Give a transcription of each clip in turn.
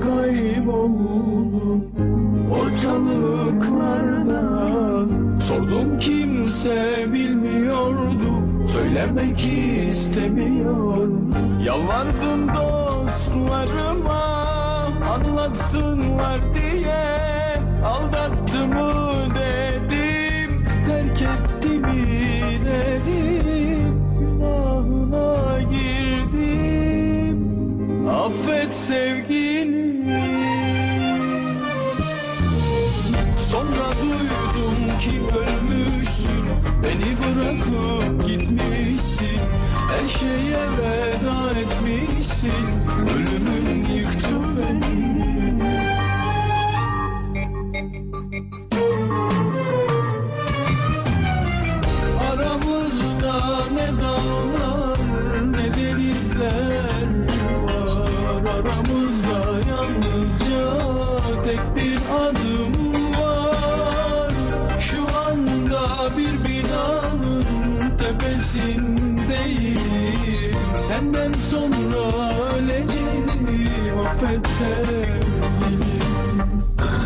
kayboldum ortalıklarda. Sordum kimse bilmiyordu Söylemek istemiyor. Yalvardım dostlarıma Anlatsınlar diye Aldattım. Duydum ki ölmüşsün? Beni bırakıp gitmişsin. Her şeye veda etmişsin. Ölümün yıktı beni. Aramızda ne dağlar ne denizler var. Aramızda yalnızca tek bir adım Senden sonra öleceğim affet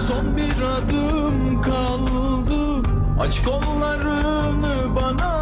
Son bir adım kaldı Aç kollarını bana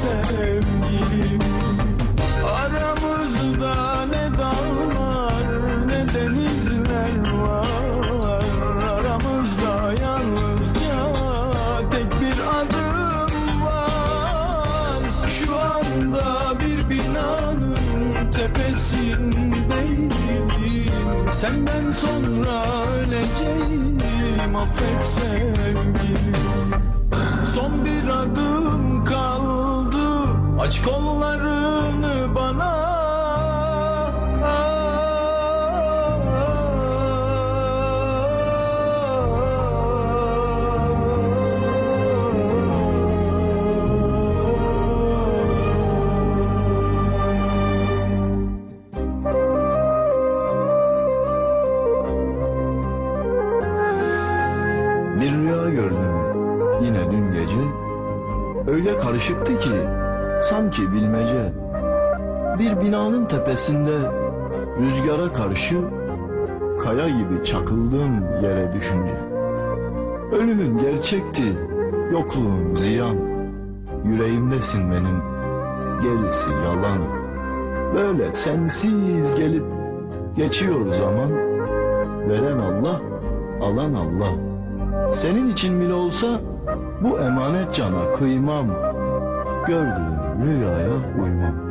sevgilim. Aramızda ne dağlar ne denizler var. Aramızda yalnızca tek bir adım var. Şu anda bir binanın tepesindeyim. Senden sonra öleceğim. Affet sevgilim. Son bir adım kaldı Aç kollarını bana. Bir rüya gördüm. Yine dün gece. Öyle karışıktı ki sanki bilmece. Bir binanın tepesinde rüzgara karşı Kaya gibi çakıldım yere düşünce. Ölümün gerçekti yokluğun ziyan. Yüreğimdesin benim gerisi yalan. Böyle sensiz gelip geçiyor zaman. Veren Allah alan Allah. Senin için bile olsa bu emanet cana kıymam. Gördüğüm rüyaya uymam.